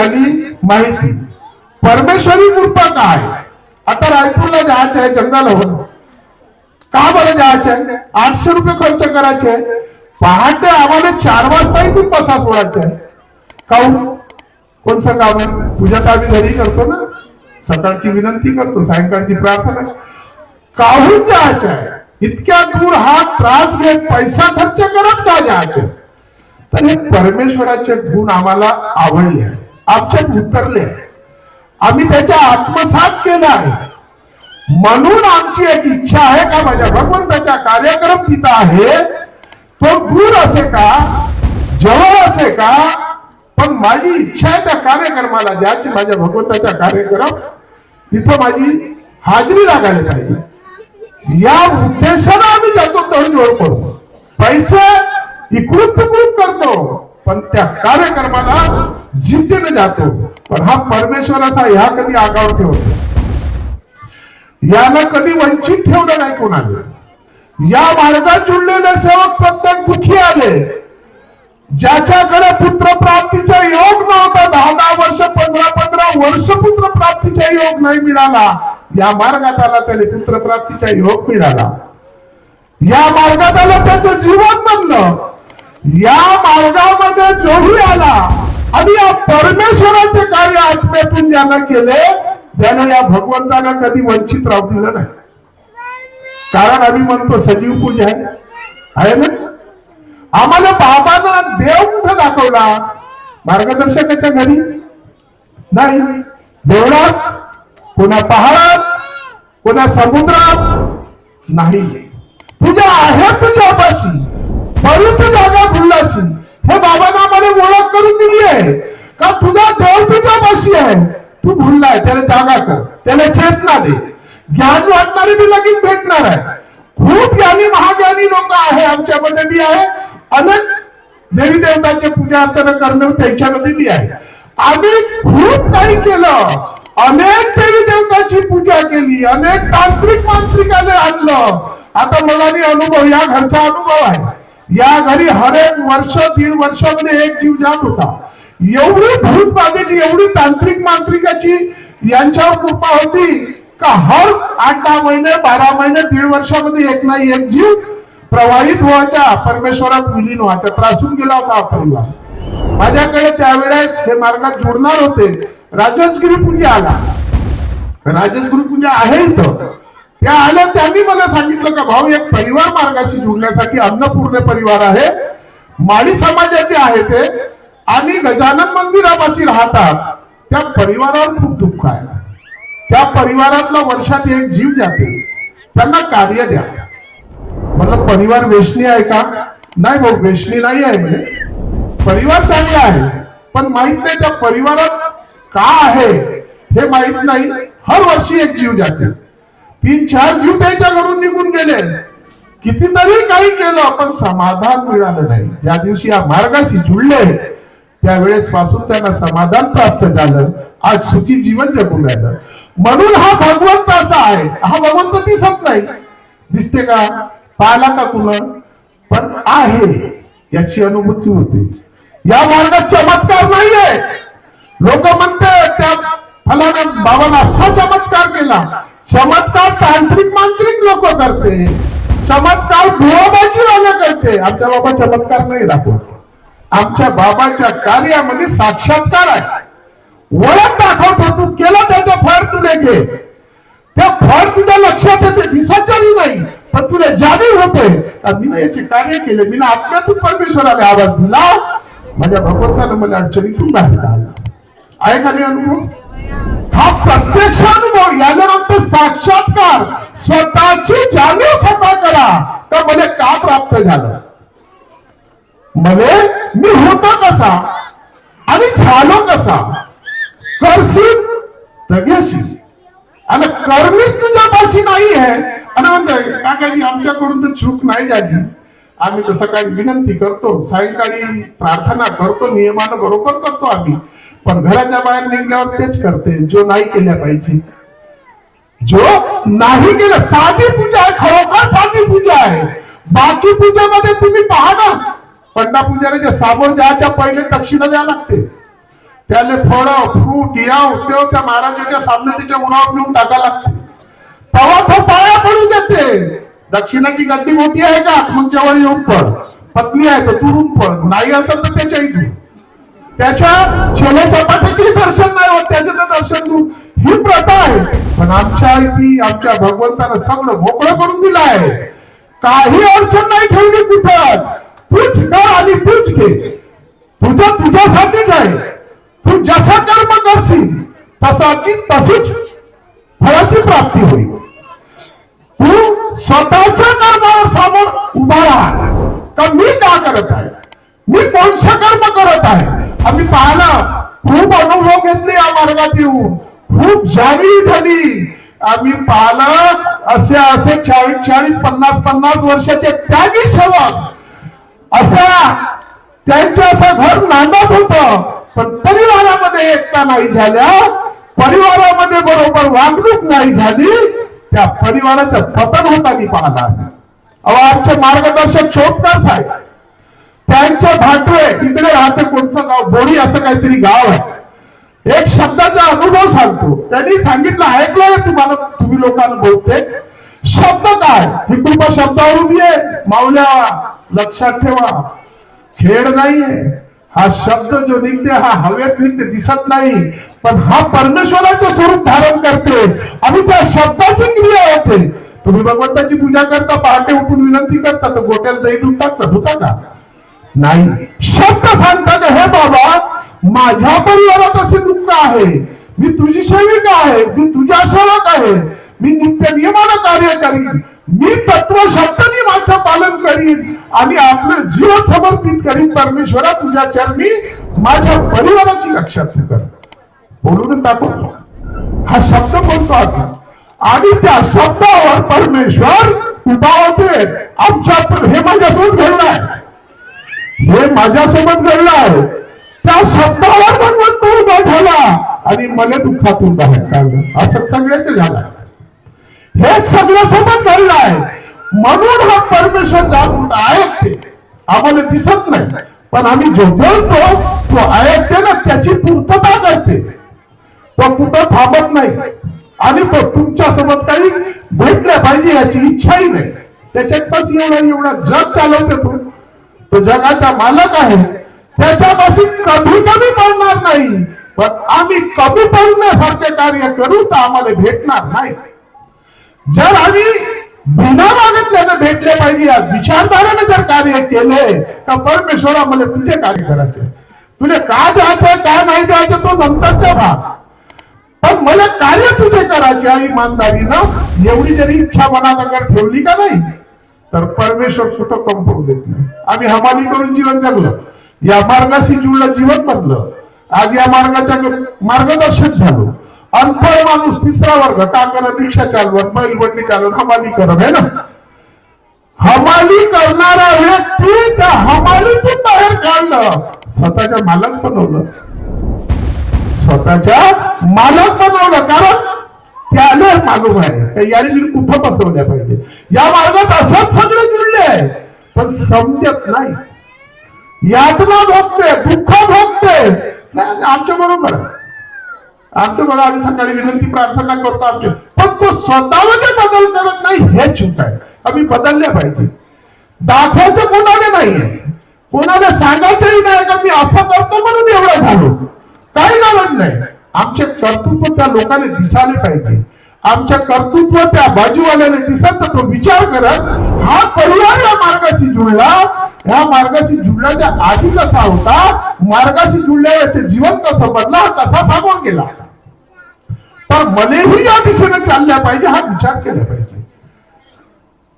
झाली माहिती. परमेश्वरी कृपा काय? आता रायपूरला जायचं आहे जंगलावर. का बरं जायचं आहे? आठशे रुपये खर्च करायचे पहाटे आम्हाला चार वाजता इथून बसा सोडायचे आहे. काहून? काम आहे पूजा तर आम्ही घरी करतो ना. सकाळची विनंती करतो सायंकाळची प्रार्थना. काहून जायचं आहे? इतक्या दूर हा त्रास घेत पैसा खर्च करत का जायचे? तर हे परमेश्वराचे गुण आम्हाला आवडले आहे आमच्यात उतरले आम्ही त्याच्या आत्मसात केला आहे. म्हणून आमची एक इच्छा आहे का माझ्या भगवंताचा कार्यक्रम तिथं आहे? तो दूर असे का? जवळ असे का? पण माझी इच्छा आहे त्या कार्यक्रमाला द्यायची माझ्या भगवंताचा कार्यक्रम तिथं माझी हाजरी लागायला पाहिजे. या उद्देशानं आम्ही जातो तडजोड करतो पैसे इकडून तिकडून करतो पण त्या कार्यक्रमाला जिद्दीने जातो पण हा परमेश्वराचा ह्या कधी आगाव ठेवतो याला कधी वंचित ठेवलं नाही कोणाला या मार्गात जुळलेले सेवक प्रत्येक दुखी आले ज्याच्याकडे पुत्र प्राप्तीचा योग नव्हता दहा दहा वर्ष पंधरा पंधरा वर्ष पुत्र प्राप्तीचा योग नाही मिळाला या मार्गात आला त्याने पुत्र प्राप्तीचा योग मिळाला. या मार्गात आला त्याचं जीवन बनलं. या मार्गामध्ये जोही आला. आणि या परमेश्वराचे कार्य आत्म्यातून ज्यानं केले त्यानं या भगवंताला कधी वंचित राहू दिलं नाही. कारण आम्ही म्हणतो सजीव पूजा आहे. आहे ना? आम्हाला बाबांना देव कुठं दाखवला? मार्गदर्शकाच्या घरी? नाही. देवळात? कोणा पहाडात? कोणा समुद्रात? नाही. तुझ्या आहे तुझ्यापाशी. परंतु जागा भुललाशी. हे बाबांना आम्हाला ओळख करून दिली आहे. का तुझा देव तुझ्यापाशी आहे? तू भुललाय त्याला जागा कर. त्याला चेतना दे. ज्ञान वाटणारे मी लगेच भेटणार आहे. खूप ज्ञानी महाज्ञानी लोक आहे आमच्यामध्ये. बी आहे. अनेक देवी देवतांची पूजा अर्चना करणं त्यांच्यामध्ये बी आहे. आम्ही खूप काही केलं. अनेक देवी देवतांची पूजा केली. अनेक तांत्रिक मांत्रिकाने आणलं. आता मला बी अनुभव या घरचा अनुभव आहे. या घरी हरेक वर्ष दीड वर्षामध्ये एक जीव जात होता. एवढी भूत बाधेची एवढी तांत्रिक मांत्रिकाची यांच्यावर कृपा होती का हर आठ दहा महिने बारा महिने दीड वर्षामध्ये एक नाही एक जीव प्रवाहित व्हायच्या परमेश्वरात विलीन व्हायचा त्रासून गेला होता परिवार. माझ्याकडे त्यावेळेस हे मार्गात जोडणार होते. राजसगिरी पूजा आला. राजसगिरी पूजा आहे इथं. त्या आल्या त्यांनी मला सांगितलं का भाऊ एक परिवार मार्गाशी जोडण्यासाठी अन्नपूर्ण परिवार आहे. माळी समाजाचे आहे ते. आणि गजानन मंदिरापाशी राहतात. त्या परिवारावर खूप दुःख आहे. त्या परिवारातला वर्षात एक जीव जाते. त्यांना कार्य द्या. मला परिवार वेशनी आहे का? नाही भाऊ वेशनी नाही आहे म्हणजे परिवार चांगला आहे. पण माहीत नाही त्या परिवारात का आहे हे माहीत नाही. हर वर्षी एक जीव जाते. तीन चार जीव त्यांच्या घरून निघून गेले. कितीतरी काही केलं पण समाधान मिळालं नाही. ज्या दिवशी या मार्गाशी जुळले त्यावेळेस पासून त्यांना समाधान प्राप्त झालं. आज सुखी जीवन जगून राहिलं. म्हणून हा भगवंत असा आहे. हा भगवंत दिसत नाही. दिसते का? पाहिला का कुणा? पण आहे. याची अनुभूती होते. या मार्गात चमत्कार नाहीये. लोक म्हणते त्या फलाना बाबाला असा चमत्कार केला. चमत्कार तांत्रिक मांत्रिक लोक करते. चमत्कार भुवाबाजी वाले करते. आमच्या बाबा चमत्कार नाही दाखवत. आमच्या बाबाच्या कार्यामध्ये साक्षात्कार आहे. वळण दाखवतो तू केलं त्याचं फळ तुले घे. त्या फळ तुझ्या लक्षात येते दिसाच्याही नाही. पण तुला जाणीव होते. मी याचे कार्य केले. मी आत्म्यातून परमेश्वराने आवाज दिला. माझ्या भगवंतानं मला अडचणीतून बाहेर आला आहे का नाही अनुभव? हा प्रत्यक्ष अनुभव याला साक्षात्कार. स्वतःची जाणीव स्वतः करा. तर मला का प्राप्त झालं? मले मी होतो कसा? आणि झालो कसा? करशील? तगेशील आणि करणीच तुझ्यापाशी नाही आहे. आणि म्हणतोय काकाजी आमच्याकडून तर चूक नाही झाली. आम्ही तर सकाळी विनंती करतो. सायंकाळी प्रार्थना करतो नियमानं बरोबर करतो आम्ही. पण घराच्या बाहेर निघल्यावर तेच करते. जो नाही केल्या पाहिजे. जो नाही केलं साधी पूजा आहे. खरोखर साधी पूजा आहे. बाकी पूजेमध्ये तुम्ही पहा ना. पंडा पुजारीच्या साबण द्यायच्या पहिले दक्षिणा द्यावं लागते. त्याला फळं फ्रूट या उद्योग त्या महाराजांच्या सामने त्याच्या मुलावर नेऊन टाका लागते. तेव्हा तो पाया पडू देते दक्षिणाची गड्डी मोठी आहे का? मग येऊन पड. पत्नी आहे तर दुरून पड. नाही असेल तर त्याच्या इथून त्याच्या छेले चपातीचे दर्शन नाही होत. त्याचं तर दर्शन तू ही प्रथा आहे. पण आमच्या इथे आमच्या भगवंतानं सगळं मोकळं करून दिलं आहे. काही अडचण नाही ठेवली कुठं. तूच कर आणि पूछ के। तुझं तुझ्यासाठीच आहे तू जसा कर्म करशील तसा की तशीच फळाची प्राप्ती होईल तू स्वतःच्या कर्मावर समोर उभा राहा। का मी का करत आहे? मी कोणचं कर्म करत आहे? आम्ही पाहिलं खूप अनुभव घेतले या मार्गात येऊन। खूप जाणीव झाली। आम्ही पाहिलं असे असे चाळीस चाळीस पन्नास पन्नास वर्षाचे त्यागी सेवक असा त्यांचं असं घर नांदत होत. पण परिवारामध्ये एकता नाही झाल्या. परिवारामध्ये बरोबर वागणूक नाही झाली. त्या परिवाराचं पतन होतानी पाहला अहो आमचे मार्गदर्शक शोधकार आहे त्यांच्या भाटवे इकडे राहते कोणतं गाव? बोडी असं काहीतरी गाव आहे. एक शब्दाचा अनुभव सांगतो. त्यांनी सांगितलं ऐकलं तुम्हाला? तुम्ही लोकांना बोलते. शब्द काय? ही कृपा शब्दावर उभी आहे माऊल्या लक्षात ठेवा. खेळ नाहीये. हा शब्द जो निघते हा हवेत निघते दिसत नाही. पण हा परमेश्वराचे स्वरूप धारण करते आणि त्या शब्दाची क्रिया होते. तुम्ही भगवंताची पूजा करता पहाटे उठून विनंती करता तर गोट्याला दही दूध टाकतात होता का? नाही. शब्द सांगतात हे बाबा माझ्या परिवारात असे दुःख आहे. मी तुझी सेविका आहे. मी तुझ्या सेवक आहे. मी नित्य नियमानं कार्य करीन. मी तत्व शब्द नियमाचं पालन करीन. आणि आपलं जीव समर्पित करीन. परमेश्वरा तुझ्या चरणी माझ्या परिवाराची लक्षात तू कर. बोलून दाखवतो हा शब्द बोलतो आपण. आणि त्या शब्दावर परमेश्वर उभा होते. आमच्या हे माझ्यासोबत घडलं आहे. हे माझ्यासोबत घडलं आहे. त्या शब्दावर भगवंत उभा झाला. आणि मला दुःखातून बाहेर काढलं. असं सगळ्यांचं झालं. हेच सगळ्यासोबत घडलं आहे. म्हणून हा परमेश्वर जागृत ऐकते आम्हाला दिसत नाही. पण आम्ही जो बोलतो तो ऐकते ना त्याची पूर्तता करते. तो कुठं थांबत नाही. आणि तो तुमच्यासोबत काही भेटल्या पाहिजे याची इच्छाही नाही. त्याच्यात बस एवढा एवढा जग चालवते तो. तो जगाचा मालक आहे. त्याच्यापासून कधी कमी पडणार नाही. पण आम्ही कमी पडण्यासारखे कार्य करू तर आम्हाला भेटणार नाही. जर आम्ही बिना मागितल्यानं भेटले पाहिजे या विचारधाराने जर कार्य केले तर परमेश्वरा मला तुझे कार्य करायचे. तुला काय जायचं काय नाही जायचं तो नंतरचा भाग पण मला कार्य तुझे करायचे आहे इमानदारीनं. एवढी जरी इच्छा मनात अगर ठेवली का नाही तर परमेश्वर कुठं कम पडू देत नाही. आम्ही हमाली करून जीवन जगलो. या मार्गाशी जुळलं जीवन बनलं. आज या मार्गाच्या मार्गदर्शक झालो. अनपढ़ माणूस तिसरा वर्ग का करा रिक्षा चालवत बैलबंडी चालवत हमाली करत आहे ना? हमाली करणारा व्यक्ती त्या हमालीतून बाहेर काढलं. स्वतःच्या मालक बनवलं. स्वतःच्या मालक बनवलं. कारण त्याला मालूम आहे. याने मी कुठं बसवल्या पाहिजे? या मार्गात असंच सगळे जुळले आहे. पण समजत नाही. यातना भोगते दुःख भोगते. नाही आमच्या बरोबर. आहे आमचं बघा आम्ही सकाळी विनंती प्रार्थना करतो आमच्या पण तो स्वतःमध्ये बदल करत नाही हे चूक आहे. आम्ही बदलल्या पाहिजे. दाखवायचं कोणाला नाहीये कोणाला सांगायचंही नाही का मी असं करतो म्हणून एवढं झालो. काही कारण नाही. आमचे कर्तृत्व त्या लोकांनी दिसायला पाहिजे. आमच्या कर्तृत्व त्या बाजूवाल्याने दिसत तर तो विचार करत हा परिवार या मार्गाशी जुळला. ह्या मार्गाशी जुळल्याच्या आधी कसा होता? मार्गाशी जुळल्याचे जीवन कसं बदला? कसा सामोर गेला? तर मलेही या दिशेने चालल्या पाहिजे हा विचार केला पाहिजे.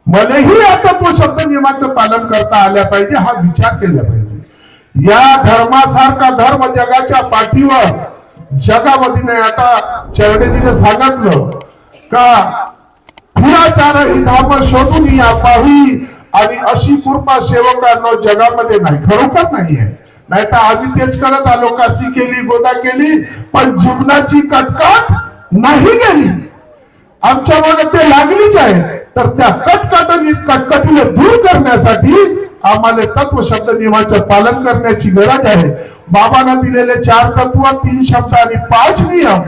मलेही आता तो शब्द नियमाचं पालन करता आल्या पाहिजे हा विचार केला पाहिजे. या धर्मासारखा धर्म जगाच्या पाठीवर जगामधीने आता चरडेजीने सांगितलं का पुराचार ही धाम शोधून या पाही आणि अशी कृपा सेवकांना जगामध्ये नाही खरोखर नाही आहे. नाही तर आम्ही तेच करत आलो काशी केली गोदा केली पण जीवनाची कटकट नाही गेली. आमच्या मागे ते लागलीच आहे. तर त्या कटकट कटकटीला दूर करण्यासाठी आम्हाला तत्व शब्द नियमाचं पालन करण्याची गरज आहे. बाबांना दिलेले चार तत्व तीन शब्द आणि पाच नियम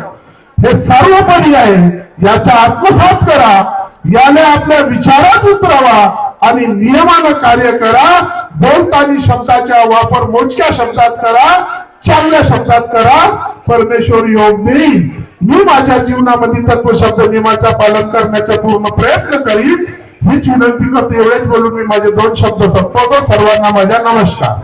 हे सर्वपरी आहे. याचा आत्मसात करा. याने आपल्या विचारात उतरावा आणि नियमानं कार्य करा. बोलतानी शब्दाचा वापर मोजक्या शब्दात करा. चांगल्या शब्दात करा. परमेश्वर योग देईल मी माझ्या जीवनामध्ये तत्व शब्द नियमाचा पालन करण्याचा पूर्ण प्रयत्न करीन. हीच विनंती करतो. एवढेच बोलून मी माझे दोन शब्द संपवतो. सर्वांना माझ्या नमस्कार.